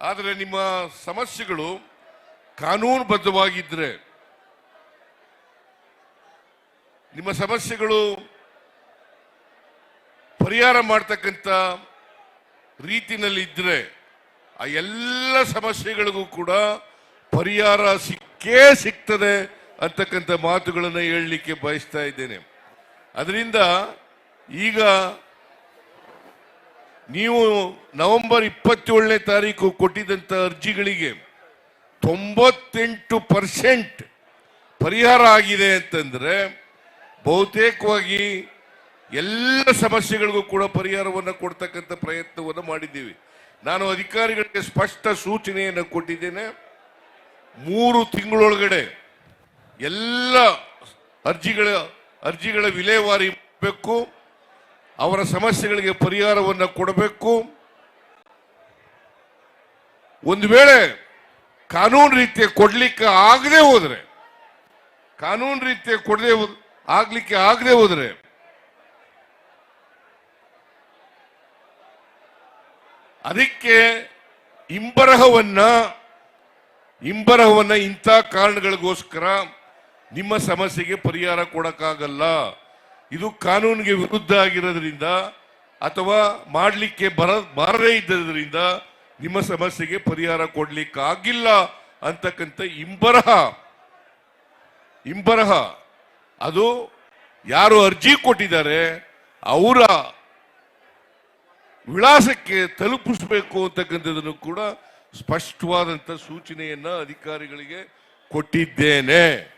ಆದರೆ ನಿಮ್ಮ ಸಮಸ್ಯೆಗಳು ಕಾನೂನುಬದ್ಧವಾಗಿದ್ದರೆ ನಿಮ್ಮ ಸಮಸ್ಯೆಗಳು ಪರಿಹಾರ ಮಾಡ್ತಕ್ಕಂಥ ರೀತಿನಲ್ಲಿ ಇದ್ರೆ ಆ ಎಲ್ಲ ಸಮಸ್ಯೆಗಳಿಗೂ ಕೂಡ ಪರಿಹಾರ ಸಿಕ್ಕೇ ಸಿಗ್ತದೆ ಅಂತಕ್ಕಂಥ ಮಾತುಗಳನ್ನು ಹೇಳಲಿಕ್ಕೆ ಬಯಸ್ತಾ ಇದ್ದೇನೆ. ಅದರಿಂದ ಈಗ ನೀವು ನವೆಂಬರ್ ಇಪ್ಪತ್ತೇಳನೇ ತಾರೀಕು ಕೊಟ್ಟಿದ್ದಂಥ ಅರ್ಜಿಗಳಿಗೆ ತೊಂಬತ್ತೆಂಟು ಪರ್ಸೆಂಟ್ ಪರಿಹಾರ ಆಗಿದೆ ಅಂತಂದರೆ ಬಹುತೇಕವಾಗಿ ಎಲ್ಲ ಸಮಸ್ಯೆಗಳಿಗೂ ಕೂಡ ಪರಿಹಾರವನ್ನು ಕೊಡ್ತಕ್ಕಂಥ ಪ್ರಯತ್ನವನ್ನು ಮಾಡಿದ್ದೀವಿ. ನಾನು ಅಧಿಕಾರಿಗಳಿಗೆ ಸ್ಪಷ್ಟ ಸೂಚನೆಯನ್ನು ಕೊಟ್ಟಿದ್ದೇನೆ. ಮೂರು ತಿಂಗಳೊಳಗಡೆ ಎಲ್ಲ ಅರ್ಜಿಗಳ ಅರ್ಜಿಗಳ ವಿಲೇವಾರಿ ಮಾಡಬೇಕು. ಅವರ ಸಮಸ್ಯೆಗಳಿಗೆ ಪರಿಹಾರವನ್ನು ಕೊಡಬೇಕು. ಒಂದು ವೇಳೆ ಕಾನೂನು ರೀತಿಯ ಕೊಡ್ಲಿಕ್ಕೆ ಆಗದೆ ಹೋದ್ರೆ, ಕಾನೂನು ರೀತಿಯ ಕೊಡದೆ ಆಗ್ಲಿಕ್ಕೆ ಆಗದೆ ಹೋದ್ರೆ, ಅದಕ್ಕೆ ಇಂಬರಹವನ್ನ ಇಂಬರಹವನ್ನ ಇಂಥ ಕಾರಣಗಳಿಗೋಸ್ಕರ ನಿಮ್ಮ ಸಮಸ್ಯೆಗೆ ಪರಿಹಾರ ಕೊಡಕ್ಕಾಗಲ್ಲ. ಇದು ಕಾನೂನಿಗೆ ವಿರುದ್ಧ ಆಗಿರೋದ್ರಿಂದ ಅಥವಾ ಮಾಡಲಿಕ್ಕೆ ಬರ, ಬಾರದೇ ಇದ್ದರಿಂದ ನಿಮ್ಮ ಸಮಸ್ಯೆಗೆ ಪರಿಹಾರ ಕೊಡ್ಲಿಕ್ಕೆ ಆಗಿಲ್ಲ ಅಂತಕ್ಕಂಥ ಇಂಬರಹ. ಇಂಬರಹ. ಅದು ಯಾರು ಅರ್ಜಿ ಕೊಟ್ಟಿದ್ದಾರೆ ಅವರ ವಿಳಾಸಕ್ಕೆ ತಲುಪಿಸಬೇಕು ಅಂತಕ್ಕಂಥದ್ದನ್ನು ಕೂಡ ಸ್ಪಷ್ಟವಾದಂಥ ಸೂಚನೆಯನ್ನು ಅಧಿಕಾರಿಗಳಿಗೆ ಕೊಟ್ಟಿದ್ದೇನೆ.